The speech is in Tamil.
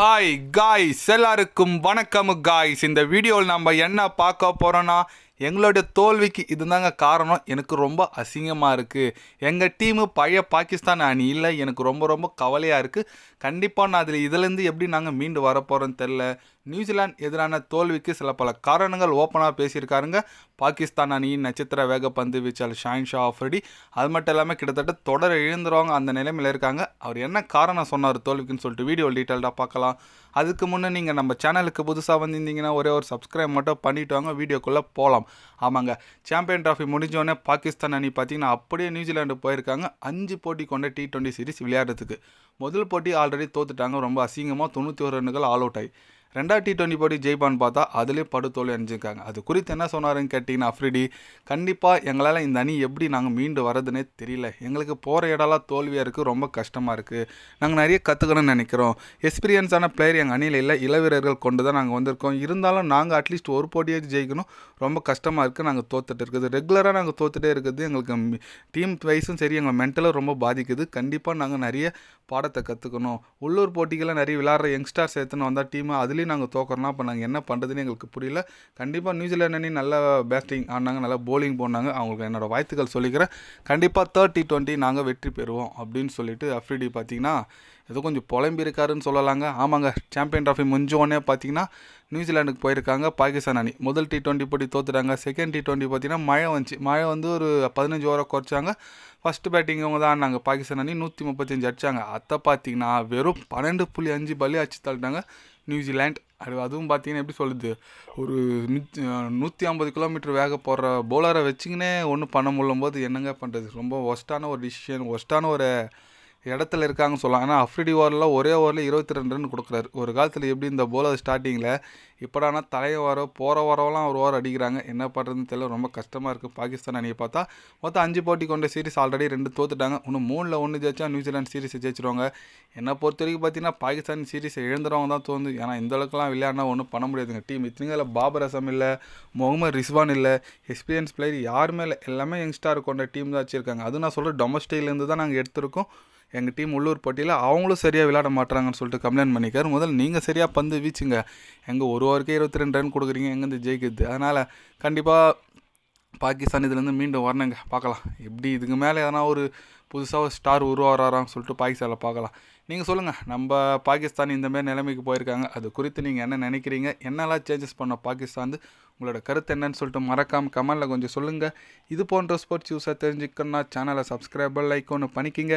ஹாய் காய்ஸ் எல்லாருக்கும் வணக்கம் காய்ஸ் இந்த வீடியோவில் நம்ம என்ன பார்க்க போகிறோன்னா எங்களுடைய தோல்விக்கு இதுதாங்க காரணம். எனக்கு ரொம்ப அசிங்கமாக இருக்குது எங்கள் டீமு பழைய பாகிஸ்தான் அணி இல்லை. எனக்கு ரொம்ப ரொம்ப கவலையாக இருக்குது கண்டிப்பாக நான் அதில் இதுலேருந்து எப்படி நாங்கள் மீண்டு வரப்போகிறோன்னு தெரில நியூசிலாந்து எதிரான தோல்விக்கு சில பல காரணங்கள் ஓப்பனாக பேசியிருக்காருங்க. பாகிஸ்தான் அணியின் நட்சத்திர வேக பந்து வீச்சாளர் ஷாயின் ஷா ஆஃப்ரெடி. அது மட்டும் இல்லாமல் கிட்டத்தட்ட தொடர் எழுந்துருவாங்க அந்த நிலைமையில் இருக்காங்க. அவர் என்ன காரணம் சொன்னார் தோல்விக்குன்னு சொல்லிட்டு வீடியோ டீட்டெயில்டாக பார்க்கலாம். அதுக்கு முன்னே நீங்கள் நம்ம சேனலுக்கு புதுசாக வந்திருந்தீங்கன்னா ஒரே ஒரு சப்ஸ்கிரைப் மட்டும் பண்ணிட்டு வாங்க. வீடியோக்குள்ளே போகலாம் ஆமாங்க. சாம்பியன் ட்ராஃபி முடிஞ்சோடனே பாகிஸ்தான் அணி பார்த்தீங்கன்னா அப்படியே நியூசிலாந்து போயிருக்காங்க. அஞ்சு போட்டி கொண்ட டி டுவெண்ட்டி சீரிஸ் விளையாடுறதுக்கு. முதல் போட்டி ஆல்ரெடி தோத்துட்டாங்க. ரொம்ப அசிங்கமாக தொண்ணூற்றி ஒரு ரன்னுகள் ஆல் அவுட் ஆகி ரெண்டாவது டி டுவெண்ட்டி போட்டி ஜெயிப்பான்னு பார்த்தா அதுலேயே படுத்தோல் அணிஞ்சிருக்காங்க அது குறித்து என்ன சொன்னாருன்னு கேட்டிங்கன்னா அஃப்ரிடி கண்டிப்பாக எங்களால் இந்த அணி எப்படி நாங்கள் மீண்டு வரதுன்னே தெரியல. எங்களுக்கு போகிற இடம்லாம் தோல்வியாக இருக்குது ரொம்ப கஷ்டமாக இருக்குது நாங்கள் நிறைய கற்றுக்கணும்னு நினைக்கிறோம். எக்ஸ்பீரியன்ஸான பிளேயர் எங்கள் அணியில் இல்லை இளவீரர்கள் கொண்டு தான் நாங்கள் வந்திருக்கோம். இருந்தாலும் நாங்கள் அட்லீஸ்ட் ஒரு போட்டியாச்சும் ஜெயிக்கணும். ரொம்ப கஷ்டமாக இருக்குது நாங்கள் தோத்துட்டு இருக்குது. ரெகுலராக நாங்கள் தோத்துட்டே இருக்குது. எங்களுக்கு டீம் வைஸும் சரி எங்கள் மென்டலும் ரொம்ப பாதிக்குது. கண்டிப்பாக நாங்கள் நிறைய பாடத்தை கற்றுக்கணும் உள்ளூர் போட்டிகளில் நிறைய விளாட்ற யங்ஸ்டர்ஸ் எடுத்துன்னு வந்தால் டீம் இதுலேயும் நாங்கள் தோக்கறோம்னா அப்போ நாங்கள் என்ன பண்ணுறதுன்னு எங்களுக்கு புரியல. கண்டிப்பாக நியூசிலாந்து அணி நல்லா பேட்டிங் ஆடினாங்க நல்லா போலிங் போனாங்க அவங்களுக்கு என்னோடய வாழ்த்துக்கள் சொல்லிக்கிறேன். கண்டிப்பாக தேர்ட்டி டுவெண்ட்டி நாங்கள் வெற்றி பெறுவோம் அப்படின்னு சொல்லிட்டு அஃப்ரிடி பார்த்தீங்கன்னா ஏதோ கொஞ்சம் புலம்பியிருக்காருன்னு சொல்லலாங்க. ஆமாங்க சாம்பியன் ட்ராஃபி முடிஞ்சோடனே பார்த்தீங்கன்னா நியூசிலாண்டுக்கு போயிருக்காங்க பாகிஸ்தான் அணி. முதல் டி டுவெண்ட்டி போட்டி தோத்துட்டாங்க. செகண்ட் டி டுவெண்ட்டி பார்த்தீங்கன்னா மழை வந்துச்சு. மழை வந்து ஒரு பதினஞ்சு ஓவராக குறைச்சாங்க. ஃபஸ்ட்டு பேட்டிங் அவங்க தான் நாங்கள் பாகிஸ்தான் அணி நூற்றி முப்பத்தஞ்சு அடிச்சாங்க. அதை பார்த்தீங்கன்னா வெறும் பன்னெண்டு புள்ளி அஞ்சு பலி அடிச்சு தள்ளிட்டாங்க நியூசிலாண்ட் அது அதுவும் பார்த்தீங்கன்னா எப்படி சொல்லுது ஒரு நூற்றி ஐம்பது கிலோமீட்டர் வேக போடுற பவுலரை வச்சிங்கன்னே ஒன்றும் பண்ண முடியும் போது என்னங்க பண்ணுறது ரொம்ப ஒஸ்ட்டான ஒரு டிசிஷன் ஒஸ்ட்டான ஒரு இடத்துல இருக்காங்கன்னு சொல்லலாம். ஆனால் அஃப்ரிடி ஓவரில் ஒரே ஓவரில் இருபத்தி ரெண்டு ரன் கொடுக்குறாரு. ஒரு காலத்தில் எப்படி இந்த போலர் ஸ்டார்டிங்கில் இப்படானா தலைய வர போகிற வரவெல்லாம் ஒரு ஓவர் அடிக்கிறாங்க. என்ன பண்ணுறதுன்னு தெரியல. ரொம்ப கஷ்டமாக இருக்குது பாகிஸ்தான் அணியை பார்த்தா. மொத்தம் அஞ்சு போட்டி கொண்ட சீரிஸ் ஆல்ரெடி ரெண்டு தோத்துட்டாங்க. இன்னும் மூணில் ஒன்று ஜெயிச்சா நியூசிலாந்து சீரிஸ் ஜெயிச்சிருவாங்க. என்னை பொறுத்த வரைக்கும் பார்த்தீங்கன்னா பாகிஸ்தான் சீரிஸ் எழுந்துறவங்க தான் தோணுது. ஏன்னா இந்த அளவுக்குலாம் விளையாடினா ஒன்றும் பண்ண முடியாதுங்க. டீம் இத்தனைங்க பாபர் அசம் இல்லை. முகமது ரிஸ்வான் இல்லை. எக்ஸ்பீரியன்ஸ் பிளேயர் யாருமே இல்லை. எல்லாமே யங்ஸ்டார் கொண்ட டீம் தான் வச்சுருக்காங்க. அது நான் சொல்கிற டொமஸ்டிக்லேருந்து தான் நாங்கள் எடுத்திருக்கோம். எங்கள் டீம் உள்ளூர் போட்டியில் அவங்களும் சரியாக விளையாட மாட்டாங்கன்னு சொல்லிட்டு கம்ப்ளைண்ட் பண்ணிக்கார். முதல்ல நீங்கள் சரியாக பந்து வீச்சுங்க. எங்கள் ஒரு ஓவருக்கே இருபத்தி ரெண்டு ரன் கொடுக்குறீங்க எங்கேருந்து ஜெயிக்குது? அதனால் கண்டிப்பாக பாகிஸ்தான் இதுலேருந்து மீண்டும் வரணுங்க. பார்க்கலாம். எப்படி இதுக்கு மேலே எதனா ஒரு புதுசாக ஒரு ஸ்டார் உருவாகிறாரான்னு சொல்லிட்டு பாகிஸ்தானில் பார்க்கலாம். நீங்கள் சொல்லுங்கள் நம்ம பாகிஸ்தான் இந்தமாரி நிலைமைக்கு போயிருக்காங்க. அது குறித்து நீங்கள் என்ன நினைக்கிறீங்க? என்னெல்லாம் சேஞ்சஸ் பண்ண பாகிஸ்தான்? உங்களோட கருத்து என்னன்னு சொல்லிட்டு மறக்காமல் கமெண்டில் கொஞ்சம் சொல்லுங்கள் இது போன்ற ஸ்போர்ட்ஸ் யூஸாக தெரிஞ்சுக்கணுன்னா சேனலை சப்ஸ்கிரைபர் லைக் ஒன்று பண்ணிக்கிங்க